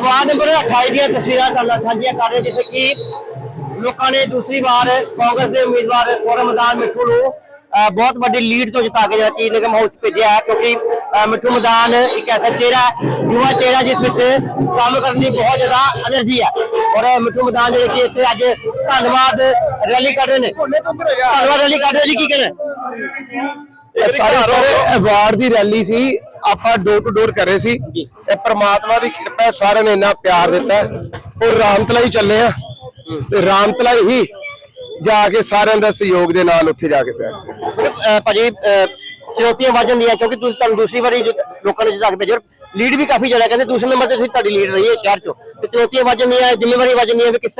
Ward number 28 ਦੀਆਂ ਤਸਵੀਰਾਂ ਕਰਨਾ ਸਾਂਝੀਆਂ ਕਰ ਰਹੇ ਜਿੱਥੇ ਕਿ ਲੋਕਾਂ ਨੇ ਦੂਸਰੀ ਵਾਰ ਕਾਂਗਰਸ ਦੇ ਉਮੀਦਵਾਰ ਫੋਰਮ ਮੈਦਾਨ ਮਿੱਠੂ ਨੂੰ ਬਹੁਤ ਵੱਡੀ ਲੀਡ ਤੋਂ ਜਿਤਾ ਕੇ ਜਿਹੜਾ ਕਿ ਨਿਗਮ ਹਾਊਸ ਭੇਜਿਆ ਹੈ ਕਿਉਂਕਿ ਮਿੱਠੂ ਮੈਦਾਨ ਇੱਕ ਐਸਾ ਚਿਹਰਾ ਯੁਵਾ ਚਿਹਰਾ ਜਿਸ ਵਿੱਚ ਕੰਮ ਕਰਨ ਦੀ ਬਹੁਤ ਜ਼ਿਆਦਾ એનર્ਜੀ ਹੈ। ਔਰ ਮਿੱਠੂ ਮੈਦਾਨ ਜਿਹੜੇ ਕਿ ਇੱਥੇ ਅੱਜ ਧੰਨਵਾਦ ਰੈਲੀ ਕੱਢ ਰਹੇ ਨੇ। ਧੰਨਵਾਦ ਰੈਲੀ ਕੱਢ ਜੀ ਕੀ ਕਹਿਣਾ ਇਹ ਸਾਰੇ ਸਾਰੇ ਅਵਾਰਡ ਦੀ ਰੈਲੀ ਸੀ ਆਪਾਂ ਡੋਰ ਟੂ ਡੋਰ ਕਰ ਰਹੇ ਸੀ ਇਹ ਪ੍ਰਮਾਤਮਾ ਦੀ ਕਿਰਪਾ ਸਾਰਿਆਂ ਨੇ ਇੰਨਾ ਪਿਆਰ ਦਿੱਤਾ ਔਰ ਰਾਮਤਲਾ ਹੀ ਚੱਲੇ ਆ। ਤੇ ਰਾਮਤਲਾ ਹੀ ਜਾ ਕੇ ਸਾਰਿਆਂ ਦਾ ਸਹਿਯੋਗ ਦੇ ਨਾਲ ਉੱਥੇ ਜਾ ਕੇ ਬੈਠ ਅਹ ਭਾਜੀ ਅਹ ਚੁਣੌਤੀਆਂ ਵੱਧ ਜਾਂਦੀਆਂ ਕਿਉਂਕਿ ਤੁਸੀਂ ਤੁਹਾਨੂੰ ਦੂਸਰੀ ਵਾਰੀ ਜਿੱਤ- ਲੋਕਾਂ ਨੇ ਜਿੱਤਾ ਕੇ ਭੇਜੋ ਲੀਡ ਵੀ ਕਾਫੀ ਜ਼ਿਆਦਾ ਕਹਿੰਦੇ ਦੂਸਰੇ ਨੰਬਰ ਤੇ ਤੁਸੀਂ ਤੁਹਾਡੀ ਲੀਡ ਰਹੀ ਹੈ ਸ਼ਹਿਰ ਚੋਂ। ਤੇ ਚੁਣੌਤੀਆਂ ਵੱਧ ਜਾਂਦੀਆਂ ਜ਼ਿੰਮੇਵਾਰੀ ਵੱਧ ਜਾਂਦੀਆਂ ਵੀ ਕਿਸ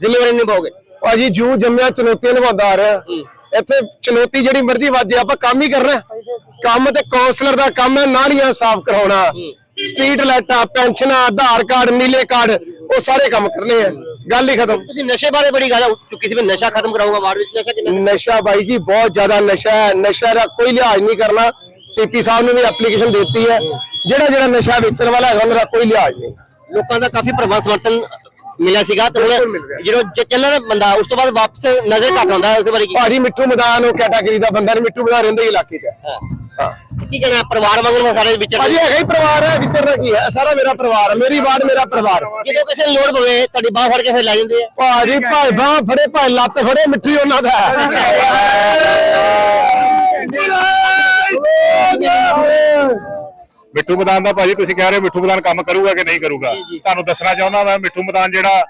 ਜ਼ਿੰਮੇਵਾਰੀ ਨਿਭਾਓਗੇ? ਭਾਜੀ ਜੂ ਜੰਮਿਆ ਚੁਣੌਤੀਆਂ ਨਿਭਾਉਂਦਾ ਆ ਰਿਹਾ। ਇੱਥੇ ਚੁਣੌਤੀ ਜਿਹੜੀ ਮਰਜ਼ੀ ਵਾਜੇ ਆਪਾਂ ਕੰਮ ਹੀ ਕਰਨਾ ਹੈ। ਕੰਮ ਤੇ ਕਾਉਂਸਲਰ ਦਾ ਕੰਮ ਹੈ ਨਾਲੀਆਂ ਸਾਫ਼ ਕਰਾਉਣਾ। ਸਟਰੀਟ ਲਾਈਟਾਂ ਪੈਨਸ਼ਨਾਂ ਆਧਾਰ ਕਾਰਡ ਨੀਲੇ ਕਾਰਡ ਉਹ ਸਾਰੇ ਕੰਮ ਕਰਨੇ ਆ। ਗੱਲ ਹੀ ਖਤਮ। ਤੁਸੀਂ ਨਸ਼ੇ ਬਾਰੇ ਬੜੀ ਗੱਲ ਚੁੱਕੀ ਸੀ ਵੀ ਨਸ਼ਾ ਖਤਮ ਕਰਾਊਗਾ ਵਾਰਡ ਵਿੱਚ ਨਸ਼ਾ ਕਿੰਨਾ ਨਸ਼ਾ ਬਾਈ ਜੀ ਬਹੁਤ ਜ਼ਿਆਦਾ ਨਸ਼ਾ ਹੈ। ਨਸ਼ਾ ਦਾ ਕੋਈ ਲਿਹਾਜ਼ ਨਹੀਂ ਕਰਨਾ। ਸੀਪੀ ਸਾਹਿਬ ਨੂੰ ਵੀ ਐਪਲੀਕੇਸ਼ਨ ਦਿੱਤੀ ਹੈ। ਜਿਹੜਾ ਜਿਹੜਾ ਨਸ਼ਾ ਵੇਚਣ ਵਾਲਾ ਹੈ ਉਹਨਾਂ ਦਾ ਕੋਈ ਲਿਹਾਜ਼ ਨਹੀਂ। ਲੋਕਾਂ ਦਾ ਕਾਫੀ ਪ੍ਰਭਾਵ ਸਮਰਥਨ ਮਿਲਿਆ ਸੀਗਾ। ਤੇ ਹੁਣ। ਜਿਹੜਾ ਚੱਲਣ ਬੰਦਾ ਉਸ ਤੋਂ ਬਾਅਦ ਵਾਪਸ ਨਜ਼ਰ ਘੱਟ ਆਉਂਦਾ ਉਸ ਬਾਰੇ ਕੀ? ਭਾਜੀ ਮਿੱਠੂ ਮੈਦਾਨ ਉਹ ਕੈਟਾਗਰੀ ਦਾ ਬੰਦਾ ਮਿੱਠੂ ਮੈਦਾਨ ਰਹਿੰਦਾ ਇਲਾਕੇ 'ਚ ਹੈ। ਹਾਂ। ਕੀ ਕਹਿਣਾ ਪਰਿਵਾਰ ਵਾਂਗੂ ਸਾਰੇ ਵਿਚਰ ਭਾਜੀ ਹੈਗਾ ਹੀ ਪਰਿਵਾਰ ਹੈ ਵਿਚਰਨਾ ਕੀ ਹੈ? ਇਹ ਸਾਰਾ ਮੇਰਾ ਪਰਿਵਾਰ ਹੈ ਮੇਰੀ ਬਾਤ ਮੇਰਾ ਪਰਿਵਾਰ। ਜਦੋਂ ਕਿਸੇ ਨੂੰ ਲੋੜ ਪਵੇ ਤੁਹਾਡੀ ਬਾਹ ਫੜ ਕੇ ਫਿਰ ਲੈ ਜਾਂਦੇ ਆ। ਭਾਜੀ ਭਾਈ ਬਾਹ ਫੜੇ ਭਾਈ ਲੱਤ ਫੜੇ ਮਿੱਠੀ ਉਹਨਾਂ ਦਾ। ਮਿੱਠੂ ਮੈਦਾਨ ਦਾ ਭਾਜੀ ਤੁਸੀਂ ਕਹਿ ਰਹੇ ਹੋ ਮਿੱਠੂ ਮੈਦਾਨ ਕੰਮ ਕਰੂਗਾ ਕਿ ਨਹੀਂ ਕਰੂਗਾ? ਤੁਹਾਨੂੰ ਦੱਸਣਾ ਚਾਹੁੰਦਾ ਮੈਂ ਮਿੱਠੂ ਮੈਦਾਨ ਜਿਹੜਾ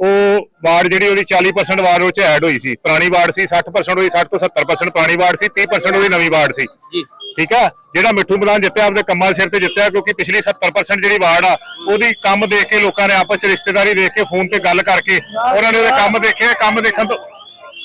ਉਹ ਵਾਰਡ ਜਿਹੜੀ ਉਹਦੀ 40% ਵਾਰਡ ਉਹ ਚ ਐਡ ਹੋਈ ਸੀ। ਪੁਰਾਣੀ ਵਾਰਡ ਸੀ 60% ਹੋਈ 60 ਤੋਂ 70% ਪੁਰਾਣੀ ਵਾਰਡ ਸੀ 30% ਉਹਦੀ ਨਵੀਂ ਵਾਰਡ ਸੀ। ਜੀ। ਠੀਕ ਆ ਜਿਹੜਾ ਮਿੱਠੂ ਮੈਦਾਨ ਜਿੱਤਿਆ, ਆਪਦੇ ਕੰਮਾਂ ਸਿਰ ਤੇ ਜਿੱਤਿਆ, ਕਿਉਂਕਿ ਪਿਛਲੀ 70% ਜਿਹੜੀ ਵਾਰਡ ਆ, ਉਹਦੀ ਕੰਮ ਦੇਖ ਕੇ ਲੋਕਾਂ ਨੇ ਆਪਸ ਚ ਰਿਸ਼ਤੇਦਾਰੀ ਦੇਖ ਕੇ ਫੋਨ ਤੇ ਗੱਲ ਕਰਕੇ ਉਹਨਾਂ ਨੇ ਉਹਦੇ ਕੰਮ ਦੇਖੇ। ਕੰਮ ਦੇਖਣ ਤੋਂ,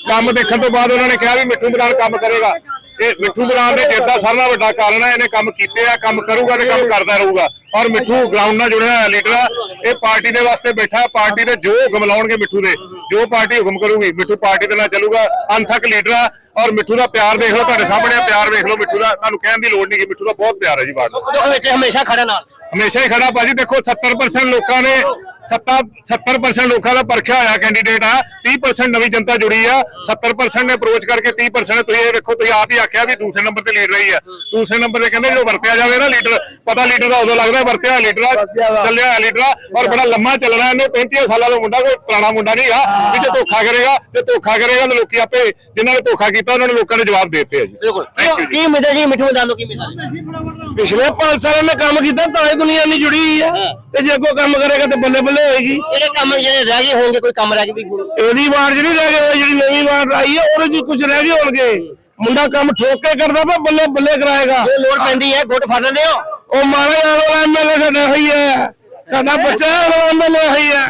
ਕੰਮ ਦੇਖਣ ਤੋਂ ਬਾਅਦ ਉਹਨਾਂ ਨੇ ਕਿਹਾ ਵੀ ਮਿੱਠੂ ਮੈਦਾਨ ਕੰਮ ਕਰੇਗਾ। ਇਹ ਮਿੱਠੂ ਮੈਦਾਨ ਦੇ ਜਿੱਤ ਦਾ ਸਾਰਿਆਂ ਨਾਲੋਂ ਵੱਡਾ ਕਾਰਨ ਹੈ ਇਹਨੇ ਕੰਮ ਕੀਤੇ ਆ, ਕੰਮ ਕਰੂਗਾ ਤੇ ਕੰਮ ਕਰਦਾ ਰਹੂਗਾ। ਔਰ ਮਿੱਠੂ ਗਰਾਊਂਡ ਨਾਲ ਜੁੜਿਆ ਹੋਇਆ ਲੀਡਰ ਆ, ਇਹ ਪਾਰਟੀ ਦੇ ਵਾਸਤੇ ਬੈਠਾ ਹੈ। ਪਾਰਟੀ ਦੇ ਜੋ ਹੁਕਮ ਲਾਉਣਗੇ ਮਿੱਠੂ ਦੇ, ਜੋ ਪਾਰਟੀ ਹੁਕਮ ਕਰੂਗੀ, ਮਿੱਠੂ ਪਾਰਟੀ ਦੇ ਨਾਲ ਚੱਲੂਗਾ ਅੰਥਕ ਲੀਡਰ ਆ। ਔਰ ਮਿੱਠੂ ਦਾ ਪਿਆਰ ਦੇਖ ਲਓ ਤੁਹਾਡੇ ਸਾਹਮਣੇ ਆ, ਪਿਆਰ ਵੇਖ ਲਓ ਮਿੱਠੂ ਦਾ। ਤੁਹਾਨੂੰ ਕਹਿਣ ਦੀ ਲੋੜ ਨਹੀਂ ਕਿ ਮਿੱਠੂ ਦਾ ਬਹੁਤ ਪਿਆਰ ਹੈ ਜੀ ਬਾਤ ਦੁੱਖ ਵਿੱਚ ਹਮੇਸ਼ਾ ਖੜਾ ਨਾਲ। ਹਮੇਸ਼ਾ ਹੀ ਖੜਾ ਭਾਜੀ ਦੇਖੋ 70% ਲੋਕਾਂ ਨੇ 70 70% ਲੋਕਾਂ ਦਾ ਪਰਖਿਆ ਹੋਇਆ ਕੈਂਡੀਡੇਟ ਆ। 30% ਨਵੀਂ ਜਨਤਾ ਜੁੜੀ ਆ। 70% ਨੇ ਅਪਰੋਚ ਕਰਕੇ 30% ਤੁਸੀਂ ਇਹ ਵੇਖੋ ਤੁਸੀਂ ਆਪ ਹੀ ਆਖਿਆ ਵੀ ਦੂਸਰੇ ਨੰਬਰ ਤੇ ਲੀਡ ਰਹੀ ਆ। ਦੂਸਰੇ ਨੰਬਰ ਤੇ ਕਹਿੰਦੇ ਜਦੋਂ ਵਰਤਿਆ ਜਾਵੇ ਨਾ ਲੀਡਰ ਪਤਾ ਲੀਡਰ ਦਾ ਉਦੋਂ ਲੱਗਦਾ ਵਰਤਿਆ ਹੋਇਆ ਲੀਡਰ ਆ ਚੱਲਿਆ ਲੀਡਰ ਆ ਔਰ ਬੜਾ ਲੰਮਾ ਚੱਲਣਾ ਇਹਨੇ 35 ਸਾਲਾਂ ਦਾ ਮੁੰਡਾ ਕੋਈ ਪੁਰਾਣਾ ਮੁੰਡਾ ਨਹੀਂ ਆ ਵੀ ਜੇ ਧੋਖਾ ਕਰੇਗਾ ਤੇ ਧੋਖਾ ਕਰੇਗਾ ਤੇ ਲੋਕੀ ਆਪੇ ਜਿਨ੍ਹਾਂ ਨੇ ਧੋਖਾ ਕੀਤਾ ਉਹਨਾਂ ਨੂੰ ਲੋਕਾਂ ਨੇ ਜਵਾਬ ਦੇ ਦਿੱਤੇ ਆ ਜੀ। ਬਿਲਕੁਲ। ਜੀ। ਕੀ ਹੈ ਜੀ? ਮਿੱਠੂ ਤੋਂ ਕੀ ਹੈ ਪਿਛਲੇ 5 ਸਾਲਾਂ ਨੇ ਕੰਮ ਕੀਤਾ ਤਾਂ ਇਹ ਦੁਨੀਆ ਨਹੀਂ ਜੁੜੀ ਹੈ। ਤੇ ਜੇ ਕੋਈ ਕੰਮ ਕਰੇਗਾ ਤੇ ਬੱਲੇ ਬੱਲੇ ਹੋਏਗੀ ਜਿਹੜੇ ਕੰਮ ਜਿਹੜੇ ਰਹਿ ਗਏ ਹੋਣਗੇ ਕੋਈ ਕੰਮ ਰਹਿ ਗਏ ਵੀ ਇਹਦੀ ਵਾਰ ਜਿਹੜੀ ਰਹਿ ਗਈ ਜਿਹੜੀ ਨਵੀਂ ਵਾਰ ਆਈ ਹੈ ਉਹਦੇ ਚ ਕੁਝ ਰਹਿ ਗਏ ਹੋਣਗੇ। ਮੁੰਡਾ ਕੰਮ ਠੋਕ ਕੇ ਕਰਦਾ ਪਰ ਬੱਲੇ ਬੱਲੇ ਕਰਾਏਗਾ। ਜੇ ਲੋੜ ਪੈਂਦੀ ਹੈ ਗੁੱਟ ਫੜ ਲੈਂਦੇ ਹੋ। ਉਹ ਮਾਰਾ ਯਾਰ ਉਹ ਐਮਐਲਏ ਸਾਡਾ ਹੋਈ ਹੈ। ਸਾਡਾ ਬੱਚਾ ਉਹ ਐਮਐਲਏ ਹੋਈ ਹੈ।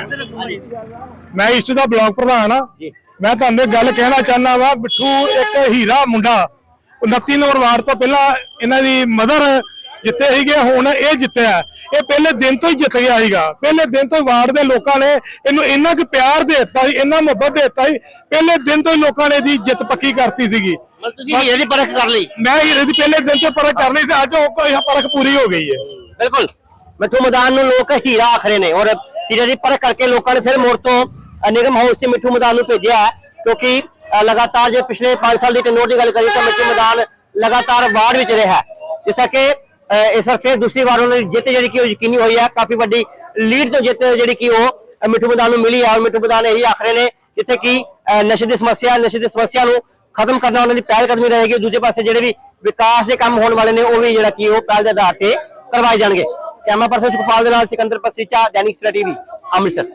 ਮੈਂ ਇਸ ਦਾ ਬਲਾਕ ਪ੍ਰਧਾਨ ਆ ਮੈਂ ਤੁਹਾਨੂੰ ਗੱਲ ਕਹਿਣਾ ਚਾਹੁੰਦਾ ਵਾ ਬਿੱਠੂ ਇੱਕ ਹੀਰਾ ਮੁੰਡਾ। 29 ਨੰਬਰ ਵਾਰਡ ਤੋਂ ਪਹਿਲਾਂ ਇਹਨਾਂ ਦੀ ਮਦਰ ਜਿੱਤੇ ਸੀਗੇ ਹੁਣ ਇਹ ਜਿੱਤਿਆ। ਇਹ ਪਹਿਲੇ ਦਿਨ ਤੋਂ ਹੀ ਜਿੱਤ ਗਿਆ ਸੀਗਾ। ਪਹਿਲੇ ਦਿਨ ਤੋਂ ਵਾਰਡ ਦੇ ਲੋਕਾਂ ਨੇ ਇਹਨੂੰ ਇੰਨਾ ਕੁ ਪਿਆਰ ਦੇ ਦਿੱਤਾ ਸੀ ਇੰਨਾ ਮੁਹੱਬਤ ਦੇ ਦਿੱਤਾ ਸੀ ਪਹਿਲੇ ਦਿਨ ਤੋਂ ਹੀ ਲੋਕਾਂ ਨੇ ਇਹਦੀ ਜਿੱਤ ਪੱਕੀ ਕਰਤੀ ਸੀਗੀ। ਤੁਸੀਂ ਹੀਰੇ ਦੀ ਪਰਖ ਕਰ ਲਈ। ਮੈਂ ਹੀਰੇ ਦੀ ਪਹਿਲੇ ਦਿਨ ਤੋਂ ਪਰਖ ਕਰਨੀ ਸੀ ਅੱਜ ਉਹ ਕੋਈ ਪਰਖ ਪੂਰੀ ਹੋ ਗਈ ਹੈ। ਬਿਲਕੁਲ। ਮਿੱਠੂ ਮੈਦਾਨ ਨੂੰ ਲੋਕ ਹੀਰਾ ਆਖਰੇ ਨੇ ਔਰ ਹੀਰੇ ਦੀ ਪਰਖ ਕਰਕੇ ਲੋਕਾਂ ਨੇ ਫਿਰ ਮੋੜ ਤੋਂ ਨਿਗਮ ਹਾਊਸ ਸੇ ਮਿੱਠੂ ਮੈਦਾਨ ਨੂੰ ਭੇਜਿਆ ਕਿਉਂਕਿ ਲਗਾਤਾਰ ਜੇ ਪਿਛਲੇ 5 ਸਾਲ ਦੀ ਟੈਨੋਰ ਦੀ ਗੱਲ ਕਰੀਏ ਤਾਂ ਮਿੱਠੂ ਮੈਦਾਨ ਲਗਾਤਾਰ ਵਾਰਡ ਵਿੱਚ ਰਿਹਾ ਜਿਸ ਅ, ਇਸ ਵਾਰ ਫਿਰ ਦੂਸਰੀ ਵਾਰ ਉਹਨਾਂ ਦੀ ਜਿੱਤ ਜਿਹੜੀ ਕਿ ਉਹ ਯਕੀਨੀ ਹੋਈ ਹੈ ਕਾਫੀ ਵੱਡੀ ਲੀਡ ਤੋਂ ਜਿੱਤ ਜਿਹੜੀ ਕਿ ਉਹ ਮਿੱਠੂ ਮੈਦਾਨ ਨੂੰ ਮਿਲੀ ਹੈ ਔਰ ਮਿੱਠੂ ਮੈਦਾਨ ਇਹੀ ਆਖਰੇ ਨੇ ਜਿੱਥੇ ਕਿ ਨਸ਼ੇ ਦੀ ਸਮੱਸਿਆ, ਨਸ਼ੇ ਦੀ ਸਮੱਸਿਆ ਨੂੰ ਖਤਮ ਕਰਨਾ ਉਹਨਾਂ ਦੀ ਪਹਿਲ ਕਦਮੀ ਰਹੇਗੀ। ਦੂਜੇ ਪਾਸੇ ਜਿਹੜੇ ਵੀ ਵਿਕਾਸ ਦੇ ਕੰਮ ਹੋਣ ਵਾਲੇ ਨੇ, ਉਹ ਵੀ ਜਿਹੜਾ ਕਿ ਉਹ ਪਹਿਲ ਦੇ ਆਧਾਰ ਤੇ ਕਰਵਾਏ ਜਾਣਗੇ। ਕੈਮਰਾ ਪਰਸਨ ਸੁਖਪਾਲ ਦੇ ਨਾਲ ਸਿਕੰਦਰ ਪਸੀਚਾ, ਦੈਨਿਕ ਸਟੇਟ ਟੀਵੀ, ਅੰਮ੍ਰਿਤਸਰ।